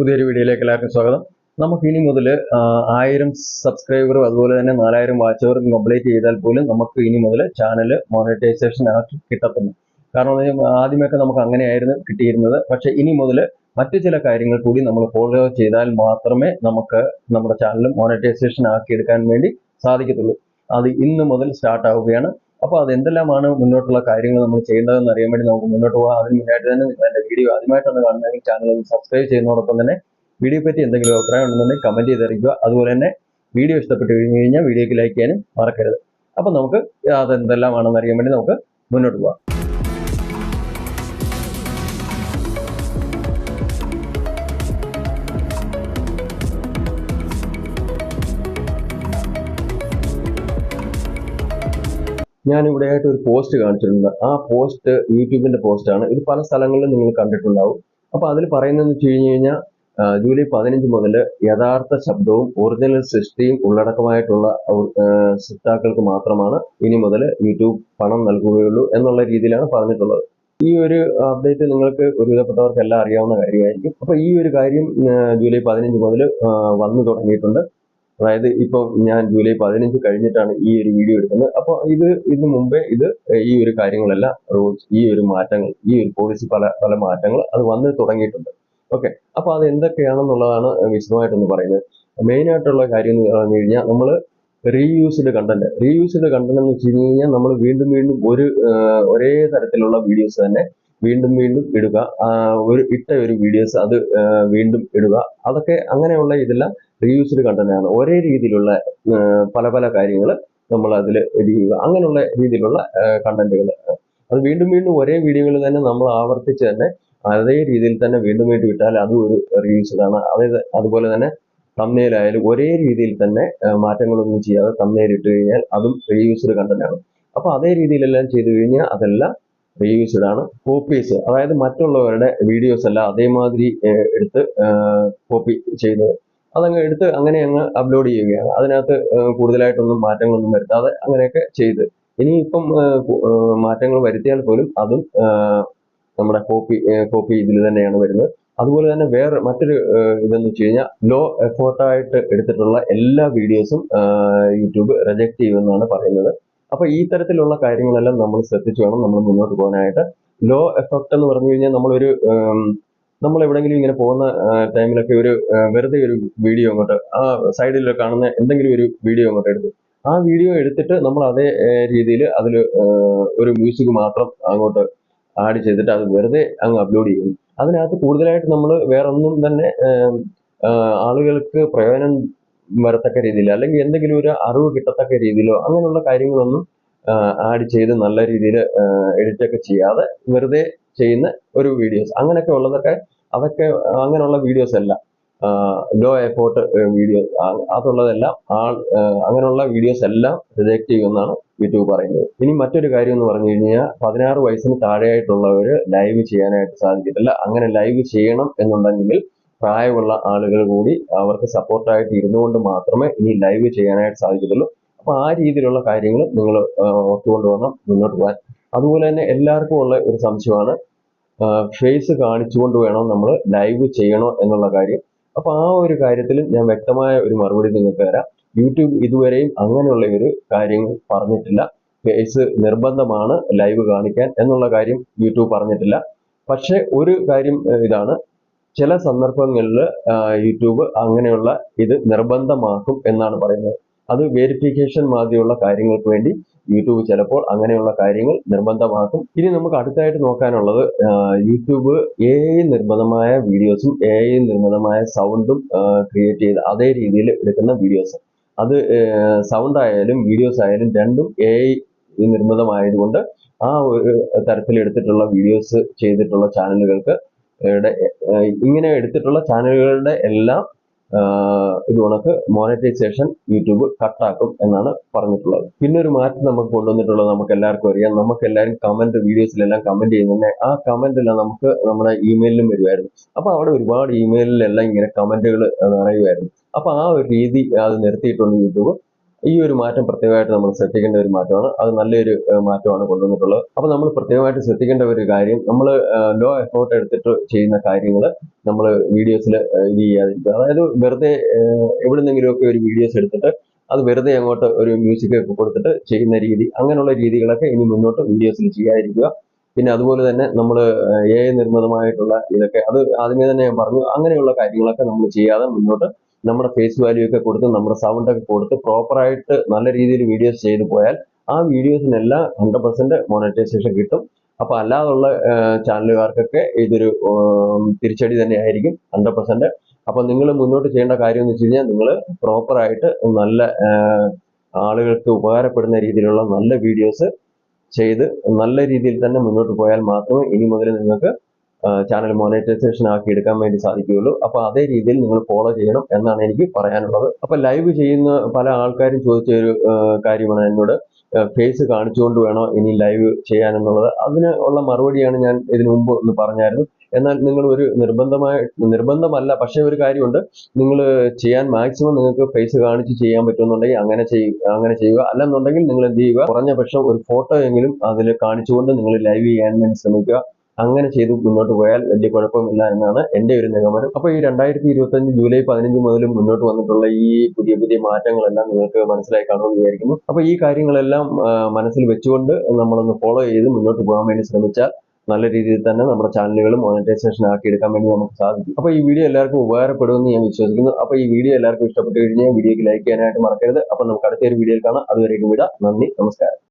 പുതിയൊരു വീഡിയോയിലേക്ക് എല്ലാവർക്കും സ്വാഗതം. നമുക്ക് ഇനി മുതൽ ആയിരം സബ്സ്ക്രൈബറും അതുപോലെ തന്നെ നാലായിരം വാച്ചവറും കംപ്ലീറ്റ് ചെയ്താൽ പോലും നമുക്ക് ഇനി മുതൽ ചാനൽ മോണിറ്റൈസേഷൻ ആക്കി കിട്ടത്തുന്നു കാരണം എന്ന് വെച്ചാൽ ആദ്യമൊക്കെ നമുക്ക് അങ്ങനെയായിരുന്നു കിട്ടിയിരുന്നത്. പക്ഷേ ഇനി മുതൽ മറ്റു ചില കാര്യങ്ങൾ കൂടി നമ്മൾ ഫോളോ ചെയ്താൽ മാത്രമേ നമുക്ക് നമ്മുടെ ചാനൽ മോണിറ്റൈസേഷൻ ആക്കിയെടുക്കാൻ വേണ്ടി സാധിക്കത്തുള്ളൂ. അത് ഇന്ന് മുതൽ സ്റ്റാർട്ട് ആവുകയാണ്. അപ്പോൾ അത് എന്തെല്ലാമാണ് മുന്നോട്ടുള്ള കാര്യങ്ങൾ നമ്മൾ ചെയ്യേണ്ടതെന്ന് അറിയാൻ വേണ്ടി നമുക്ക് മുന്നോട്ട് പോകാം. അതിന് മുന്നായിട്ട് തന്നെ എന്റെ വീഡിയോ ആദ്യമായിട്ടാണ് കാണുന്നതെങ്കിൽ ചാനൽ സബ്സ്ക്രൈബ് ചെയ്യുന്നതോടൊപ്പം തന്നെ വീഡിയോ പറ്റി എന്തെങ്കിലും അഭിപ്രായം ഉണ്ടെന്നുണ്ടെങ്കിൽ കമന്റ് ചെയ്തറിയിക്കുക. അതുപോലെ തന്നെ വീഡിയോ ഇഷ്ടപ്പെട്ട് കഴിഞ്ഞ് കഴിഞ്ഞാൽ വീഡിയോക്ക് ലൈക്ക് ചെയ്യാനും മറക്കരുത്. അപ്പം നമുക്ക് അതെന്തെല്ലാമാണെന്ന് അറിയാൻ വേണ്ടി നമുക്ക് മുന്നോട്ട് പോകാം. ഞാൻ ഇവിടെ ആയിട്ട് ഒരു പോസ്റ്റ് കാണിച്ചിട്ടുണ്ട്. ആ പോസ്റ്റ് യൂട്യൂബിന്റെ പോസ്റ്റാണ് ഇത് പല സ്ഥലങ്ങളിലും നിങ്ങൾ കണ്ടിട്ടുണ്ടാവും. അപ്പോൾ അതിൽ പറയുന്നതെന്ന് വെച്ച് കഴിഞ്ഞ് കഴിഞ്ഞാൽ ജൂലൈ പതിനഞ്ച് മുതൽ യഥാർത്ഥ ശബ്ദവും ഒറിജിനൽ സൃഷ്ടിയും ഉള്ളടക്കമായിട്ടുള്ള സൃഷ്ടാക്കൾക്ക് മാത്രമാണ് ഇനി മുതൽ യൂട്യൂബ് പണം നൽകുകയുള്ളൂ എന്നുള്ള രീതിയിലാണ് പറഞ്ഞിട്ടുള്ളത്. ഈ ഒരു അപ്ഡേറ്റ് നിങ്ങൾക്ക് ഒരുവിധപ്പെട്ടവർക്കെല്ലാം അറിയാവുന്ന കാര്യമായിരിക്കും. അപ്പോൾ ഈ ഒരു കാര്യം ജൂലൈ പതിനഞ്ച് മുതൽ വന്നു തുടങ്ങിയിട്ടുണ്ട്. അതായത് ഇപ്പോൾ ഞാൻ ജൂലൈ പതിനഞ്ച് കഴിഞ്ഞിട്ടാണ് ഈ ഒരു വീഡിയോ എടുക്കുന്നത്. അപ്പോൾ ഇത് ഇതിനു മുമ്പേ ഇത് ഈ ഒരു കാര്യങ്ങളെല്ലാം റൂൾസ് ഈ ഒരു മാറ്റങ്ങൾ ഈ ഒരു പോളിസി പല പല മാറ്റങ്ങൾ അത് വന്ന് തുടങ്ങിയിട്ടുണ്ട്. ഓക്കെ. അപ്പോൾ അത് എന്തൊക്കെയാണെന്നുള്ളതാണ് വിശദമായിട്ടൊന്ന് പറയുന്നത്. മെയിൻ ആയിട്ടുള്ള കാര്യം എന്ന് പറഞ്ഞു കഴിഞ്ഞാൽ നമ്മൾ റീയൂസ്ഡ് കണ്ടന്റ് റീയൂസ്ഡ് കണ്ടന്റ് എന്ന് വെച്ച് കഴിഞ്ഞാൽ നമ്മൾ വീണ്ടും വീണ്ടും ഒരു ഒരേ തരത്തിലുള്ള വീഡിയോസ് തന്നെ വീണ്ടും വീണ്ടും ഇടുക. ഒരു ഇട്ട ഒരു വീഡിയോസ് അത് വീണ്ടും ഇടുക. അതൊക്കെ അങ്ങനെയുള്ള ഇതെല്ലാം റീയൂസ്ഡ് കണ്ടന്റ് ആണ്. ഒരേ രീതിയിലുള്ള പല പല കാര്യങ്ങൾ നമ്മൾ അതിൽ ചെയ്യുക അങ്ങനെയുള്ള രീതിയിലുള്ള കണ്ടന്റുകൾ അത് വീണ്ടും വീണ്ടും ഒരേ വീഡിയോകളിൽ തന്നെ നമ്മൾ ആവർത്തിച്ച് തന്നെ അതേ രീതിയിൽ തന്നെ വീണ്ടും വീണ്ടും ഇട്ടാൽ അതും ഒരു റീയൂസ്ഡ് ആണ്. അതായത് അതുപോലെ തന്നെ തമ്മയിലായാലും ഒരേ രീതിയിൽ തന്നെ മാറ്റങ്ങളൊന്നും ചെയ്യാതെ തമ്മയിൽ ഇട്ട് കഴിഞ്ഞാൽ അതും റീയൂസ്ഡ് കണ്ടന്റ് ആണ്. അപ്പൊ അതേ രീതിയിലെല്ലാം ചെയ്തു കഴിഞ്ഞാൽ അതെല്ലാം റീയൂസ്ഡ് ആണ്. കോപ്പീസ് അതായത് മറ്റുള്ളവരുടെ വീഡിയോസ് എല്ലാം അതേമാതിരി എടുത്ത് കോപ്പി ചെയ്യുന്നത് അതങ്ങ് എടുത്ത് അങ്ങനെ അങ്ങ് അപ്ലോഡ് ചെയ്യുകയാണ്. അതിനകത്ത് കൂടുതലായിട്ടൊന്നും മാറ്റങ്ങളൊന്നും വരുത്താതെ അങ്ങനെയൊക്കെ ചെയ്ത്. ഇനി ഇപ്പം മാറ്റങ്ങൾ വരുത്തിയാൽ പോലും അതും നമ്മുടെ കോപ്പി കോപ്പി ഇതിൽ തന്നെയാണ് വരുന്നത്. അതുപോലെ തന്നെ വേറെ മറ്റൊരു ഇതെന്ന് വെച്ച് കഴിഞ്ഞാൽ ലോ എഫേർട്ടായിട്ട് എടുത്തിട്ടുള്ള എല്ലാ വീഡിയോസും യൂട്യൂബ് റിജക്ട് ചെയ്യുമെന്നാണ് പറയുന്നത്. അപ്പൊ ഈ തരത്തിലുള്ള കാര്യങ്ങളെല്ലാം നമ്മൾ ശ്രദ്ധിച്ചു വേണം നമ്മൾ മുന്നോട്ട് പോകാനായിട്ട്. ലോ എഫക്റ്റ് എന്ന് പറഞ്ഞു കഴിഞ്ഞാൽ നമ്മളൊരു നമ്മൾ എവിടെങ്കിലും ഇങ്ങനെ പോകുന്ന ടൈമിലൊക്കെ ഒരു വെറുതെ ഒരു വീഡിയോ അങ്ങോട്ട് ആ സൈഡിൽ കാണുന്ന എന്തെങ്കിലും ഒരു വീഡിയോ അങ്ങോട്ട് എടുത്തു. ആ വീഡിയോ എടുത്തിട്ട് നമ്മൾ അതേ രീതിയിൽ അതിൽ ഒരു മ്യൂസിക് മാത്രം അങ്ങോട്ട് ആഡ് ചെയ്തിട്ട് അത് വെറുതെ അങ്ങ് അപ്ലോഡ് ചെയ്യും അതിനകത്ത് കൂടുതലായിട്ട് നമ്മൾ വേറെ ഒന്നും തന്നെ ആളുകൾക്ക് പ്രയോജനം വരത്തക്ക രീതിയിൽ അല്ലെങ്കിൽ എന്തെങ്കിലും ഒരു അറിവ് കിട്ടത്തക്ക രീതിയിലോ അങ്ങനെയുള്ള കാര്യങ്ങളൊന്നും ആഡ് ചെയ്ത് നല്ല രീതിയിൽ എഡിറ്റൊക്കെ ചെയ്യാതെ വെറുതെ ചെയ്യുന്ന ഒരു വീഡിയോസ് അങ്ങനെയൊക്കെ ഉള്ളതൊക്കെ അതൊക്കെ അങ്ങനെയുള്ള വീഡിയോസ് അല്ല. ലോ എഫോർട്ട് വീഡിയോ അതുള്ളതെല്ലാം ആൾ അങ്ങനെയുള്ള വീഡിയോസ് എല്ലാം റിജക്ട് ചെയ്യുമെന്നാണ് യൂട്യൂബ് പറയുന്നത്. ഇനി മറ്റൊരു കാര്യം എന്ന് പറഞ്ഞു കഴിഞ്ഞാൽ പതിനാറ് വയസ്സിന് താഴെയായിട്ടുള്ളവർ ലൈവ് ചെയ്യാനായിട്ട് സാധിക്കത്തില്ല. അങ്ങനെ ലൈവ് ചെയ്യണം എന്നുണ്ടെങ്കിൽ പ്രായമുള്ള ആളുകൾ കൂടി അവർക്ക് സപ്പോർട്ടായിട്ട് ഇരുന്നുകൊണ്ട് മാത്രമേ ഇനി ലൈവ് ചെയ്യാനായിട്ട് സാധിക്കത്തുള്ളൂ. അപ്പൊ ആ രീതിയിലുള്ള കാര്യങ്ങൾ നിങ്ങൾ ഓർത്തുകൊണ്ട് വേണം മുന്നോട്ട് പോകാൻ. അതുപോലെ തന്നെ എല്ലാവർക്കും ഉള്ള ഒരു സംശയമാണ്. ഫേസ് കാണിച്ചുകൊണ്ട് വേണം നമ്മൾ ലൈവ് ചെയ്യണോ എന്നുള്ള കാര്യം. അപ്പൊ ആ ഒരു കാര്യത്തിൽ ഞാൻ വ്യക്തമായ ഒരു മറുപടി നിങ്ങൾക്ക് തരാം. യൂട്യൂബ് ഇതുവരെയും അങ്ങനെയുള്ള ഒരു കാര്യങ്ങൾ പറഞ്ഞിട്ടില്ല. ഫേസ് നിർബന്ധമാണ് ലൈവ് കാണിക്കാൻ എന്നുള്ള കാര്യം യൂട്യൂബ് പറഞ്ഞിട്ടില്ല. പക്ഷെ ഒരു കാര്യം ഇതാണ്. ചില സന്ദർഭങ്ങളിൽ യൂട്യൂബ് അങ്ങനെയുള്ള ഇത് നിർബന്ധമാക്കും എന്നാണ് പറയുന്നത്. അത് വെരിഫിക്കേഷൻ മാതിരിയുള്ള കാര്യങ്ങൾക്ക് വേണ്ടി യൂട്യൂബ് ചിലപ്പോൾ അങ്ങനെയുള്ള കാര്യങ്ങൾ നിർബന്ധമാക്കും. ഇനി നമുക്ക് അടുത്തായിട്ട് നോക്കാനുള്ളത് യൂട്യൂബ് എ നിർബന്ധമായ വീഡിയോസും എ നിർബന്ധമായ സൗണ്ടും ക്രിയേറ്റ് ചെയ്ത് അതേ രീതിയിൽ എടുക്കുന്ന വീഡിയോസ് അത് സൗണ്ട് ആയാലും വീഡിയോസ് ആയാലും രണ്ടും എ നിർബന്ധമായതുകൊണ്ട് ആ ഒരു തരത്തിൽ എടുത്തിട്ടുള്ള വീഡിയോസ് ചെയ്തിട്ടുള്ള ചാനലുകൾക്ക് ഇങ്ങനെ എടുത്തിട്ടുള്ള ചാനലുകളുടെ എല്ലാം ആഹ്, ഇത് മോണിറ്റൈസേഷൻ യൂട്യൂബ് കട്ടാക്കും എന്നാണ് പറഞ്ഞിട്ടുള്ളത്. പിന്നെ ഒരു മാറ്റം നമുക്ക് കൊണ്ടുവന്നിട്ടുള്ളത് നമുക്ക് എല്ലാവർക്കും അറിയാം. നമുക്ക് എല്ലാവരും കമന്റ് വീഡിയോസിലെല്ലാം കമന്റ് ചെയ്യുന്നുണ്ട് ആ കമന്റ് എല്ലാം നമുക്ക് നമ്മുടെ ഇമെയിലിലും വരുമായിരുന്നു. അപ്പൊ അവിടെ ഒരുപാട് ഇമെയിലിലെല്ലാം ഇങ്ങനെ കമന്റുകൾ നിറയുമായിരുന്നു. അപ്പൊ ആ ഒരു രീതി അത് നിർത്തിയിട്ടുണ്ട് യൂട്യൂബ്. ഈ ഒരു മാറ്റം പ്രത്യേകമായിട്ട് നമ്മൾ ശ്രദ്ധിക്കേണ്ട ഒരു മാറ്റമാണ്. അത് നല്ലൊരു മാറ്റമാണ് കൊണ്ടുവന്നിട്ടുള്ളത്. അപ്പോൾ നമ്മൾ പ്രത്യേകമായിട്ട് ശ്രദ്ധിക്കേണ്ട ഒരു കാര്യം നമ്മൾ ലോ എഫോർട്ട് എടുത്തിട്ട് ചെയ്യുന്ന കാര്യങ്ങൾ നമ്മൾ വീഡിയോസിൽ ഇത് ചെയ്യാതിരിക്കുക. അതായത് വെറുതെ എവിടെന്നെങ്കിലുമൊക്കെ ഒരു വീഡിയോസ് എടുത്തിട്ട് അത് വെറുതെ അങ്ങോട്ട് ഒരു മ്യൂസിക് ഒക്കെ കൊടുത്തിട്ട് ചെയ്യുന്ന രീതി അങ്ങനെയുള്ള രീതികളൊക്കെ ഇനി മുന്നോട്ട് വീഡിയോസിൽ ചെയ്യാതിരിക്കുക. പിന്നെ അതുപോലെ തന്നെ നമ്മൾ എ നിർമ്മിതമായിട്ടുള്ള ഇതൊക്കെ അത് ആദ്യമേ തന്നെ ഞാൻ പറഞ്ഞു അങ്ങനെയുള്ള കാര്യങ്ങളൊക്കെ നമ്മൾ ചെയ്യാതെ മുന്നോട്ട് നമ്മുടെ ഫേസ് വാല്യൂ ഒക്കെ കൊടുത്ത് നമ്മുടെ സൗണ്ട് ഒക്കെ കൊടുത്ത് പ്രോപ്പറായിട്ട് നല്ല രീതിയിൽ വീഡിയോസ് ചെയ്തു പോയാൽ ആ വീഡിയോസിനെല്ലാം ഹൺഡ്രഡ് പെർസെന്റ് മോണിറ്റൈസേഷൻ കിട്ടും. അപ്പൊ അല്ലാതുള്ള ചാനലുകാർക്കൊക്കെ ഇതൊരു തിരിച്ചടി തന്നെ ആയിരിക്കും ഹൺഡ്രഡ് പെർസെന്റ് അപ്പൊ നിങ്ങൾ മുന്നോട്ട് ചെയ്യേണ്ട കാര്യം എന്ന് വെച്ച് കഴിഞ്ഞാൽ നിങ്ങൾ പ്രോപ്പറായിട്ട് നല്ല ആളുകൾക്ക് ഉപകാരപ്പെടുന്ന രീതിയിലുള്ള നല്ല വീഡിയോസ് ചെയ്ത് നല്ല രീതിയിൽ തന്നെ മുന്നോട്ട് പോയാൽ മാത്രമേ ഇനി മുതൽ നിങ്ങൾക്ക് ചാനൽ മോണിറ്റൈസേഷൻ ആക്കി എടുക്കാൻ വേണ്ടി സാധിക്കുകയുള്ളൂ. അപ്പൊ അതേ രീതിയിൽ നിങ്ങൾ ഫോളോ ചെയ്യണം എന്നാണ് എനിക്ക് പറയാനുള്ളത്. അപ്പൊ ലൈവ് ചെയ്യുന്ന പല ആൾക്കാരും ചോദിച്ച ഒരു കാര്യമാണ് എന്നോട്. ഫേസ് കാണിച്ചുകൊണ്ട് വേണോ ഇനി ലൈവ് ചെയ്യാനെന്നുള്ളത് അതിന് ഉള്ള മറുപടിയാണ് ഞാൻ ഇതിനു മുമ്പ് ഒന്ന് പറഞ്ഞായിരുന്നു. എന്നാൽ നിങ്ങൾ ഒരു നിർബന്ധമായ നിർബന്ധമല്ല പക്ഷേ ഒരു കാര്യമുണ്ട്. നിങ്ങൾ ചെയ്യാൻ മാക്സിമം നിങ്ങൾക്ക് ഫേസ് കാണിച്ച് ചെയ്യാൻ പറ്റുമെന്നുണ്ടെങ്കിൽ അങ്ങനെ ചെയ്യുക അങ്ങനെ ചെയ്യുക. അല്ലെന്നുണ്ടെങ്കിൽ നിങ്ങൾ എന്ത് ചെയ്യുക? കുറഞ്ഞ പക്ഷം ഒരു ഫോട്ടോ എങ്കിലും അതിൽ കാണിച്ചുകൊണ്ട് നിങ്ങൾ ലൈവ് ചെയ്യാൻ വേണ്ടി ശ്രമിക്കുക. അങ്ങനെ ചെയ്ത് മുന്നോട്ട് പോയാൽ വലിയ കുഴപ്പമില്ല എന്നാണ് എന്റെ ഒരു നിഗമനം. അപ്പോൾ ഈ രണ്ടായിരത്തി ഇരുപത്തഞ്ച് ജൂലൈ പതിനഞ്ച് മുതൽ മുന്നോട്ട് വന്നിട്ടുള്ള ഈ പുതിയ പുതിയ മാറ്റങ്ങളെല്ലാം നിങ്ങൾക്ക് മനസ്സിലായി കാണുമെന്ന് വിചാരിക്കുന്നു. അപ്പോൾ ഈ കാര്യങ്ങളെല്ലാം മനസ്സിൽ വെച്ചുകൊണ്ട് നമ്മളൊന്ന് ഫോളോ ചെയ്ത് മുന്നോട്ട് പോകാൻ വേണ്ടി ശ്രമിച്ചാൽ നല്ല രീതിയിൽ തന്നെ നമ്മുടെ ചാനലുകളും മോണിറ്റൈസേഷൻ ആക്കി എടുക്കാൻ വേണ്ടി നമുക്ക് സാധിക്കും. അപ്പോൾ ഈ വീഡിയോ എല്ലാവർക്കും ഉപകാരപ്പെടുമെന്ന് ഞാൻ വിശ്വസിക്കുന്നു. അപ്പോൾ ഈ വീഡിയോ എല്ലാവർക്കും ഇഷ്ടപ്പെട്ട് കഴിഞ്ഞാൽ വീഡിയോക്ക് ലൈക്ക് ചെയ്യാനായിട്ട് മറക്കരുത്. അപ്പോൾ നമുക്ക് അടുത്തൊരു വീഡിയോയിൽ കാണാം. അതുവരേക്കും വിടാം. നന്ദി നമസ്കാരം.